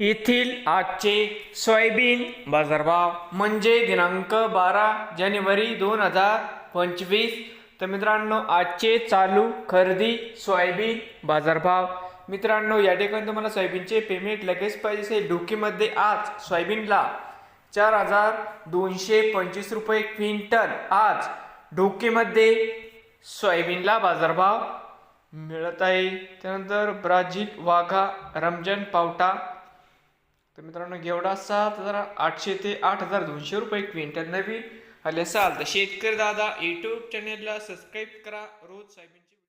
येथील आजचे सोयाबीन बाजारभाव म्हणजे दिनांक बारा जानेवारी दोन हजार पंचवीस. तर मित्रांनो आजचे चालू खरेदी सोयाबीन बाजारभाव. मित्रांनो या ठिकाणी तुम्हाला सोयाबीनचे पेमेंट लगेच पाहिजे असेल. डोकीमध्ये आज सोयाबीनला चार हजार दोनशे पंचवीस रुपये क्विंटल आज डोकेमध्ये सोयाबीनला बाजारभाव मिळत आहे. त्यानंतर ब्राझील वाघा रमजान पावटा तर मित्रांनो घेवडा सात हजार आठशे ते आठ हजार दोनशे रुपये क्विंटल नवीन. आले असाल तर शेतकरी दादा यूट्यूब चॅनेलला सबस्क्राईब करा. रोज साहेबांची